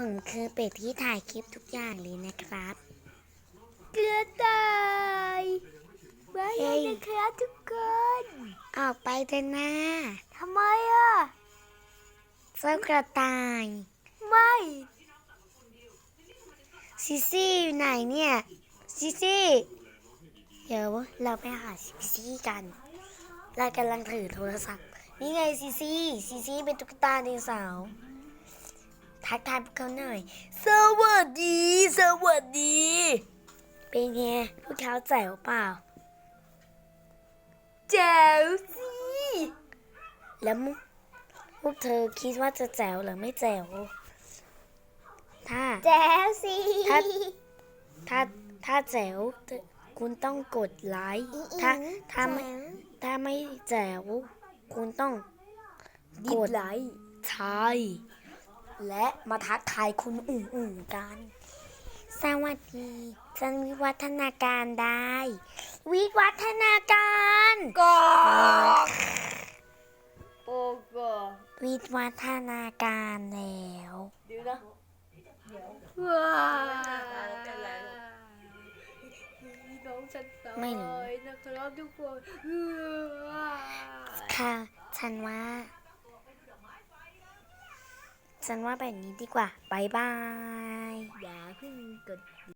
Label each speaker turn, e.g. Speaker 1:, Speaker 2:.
Speaker 1: ผมคือเป็ดที่ถ่ายคลิปทุกอย่างเลยนะครับ
Speaker 2: เกลือตายไม่
Speaker 1: เฮ้ย
Speaker 2: นะครับทุกคน
Speaker 1: ออกไปเถอะนะ
Speaker 2: ทำไมอะ
Speaker 1: เจ้ากระต่าย
Speaker 2: ไม่
Speaker 1: ซิซี่อยู่ไหนเนี่ยซิซี่ เดี๋ยวเราไปหาซิซี่กัน เรากำลังถือโทรศัพท์ นี่ไงซิซี่ซิซี่เป็นตุ๊กตาไดโนเสาร์ ทักทายพวกเขาหน่อย สวัสดี สวัสดี เป็นไงพวกเขาแจ๋วเปล่า
Speaker 2: แจ๋วสิ
Speaker 1: แล้วมุพวกเธอคิดว่าจะแจ๋วหรือไม่แจ๋ว ถ้า
Speaker 2: แจ๋วสิ
Speaker 1: ถ้า ถ้าถ้าแจ๋วคุณต้องกดไลค์ถ้าถ้าไม่ถ้าไม่แจ๋วคุณต้อง
Speaker 2: ดิบไหล
Speaker 1: ใช่ และมาทักทายคุณอุ่งอุ่งๆกัน สวัสดีฉันวิวัฒนาการได้ วิวัฒนาการ
Speaker 2: ก็โอ้ก็
Speaker 1: วิวัฒนาการแล้ว
Speaker 2: เดี๋ยวนะว้าน้องฉันตาย
Speaker 1: ไม่รู้
Speaker 2: นะครับทุกคน
Speaker 1: ค่ะ ฉันว่า ฉันว่าแบบนี้ดีกว่าบายบาย
Speaker 2: อย่าเพิ่งกด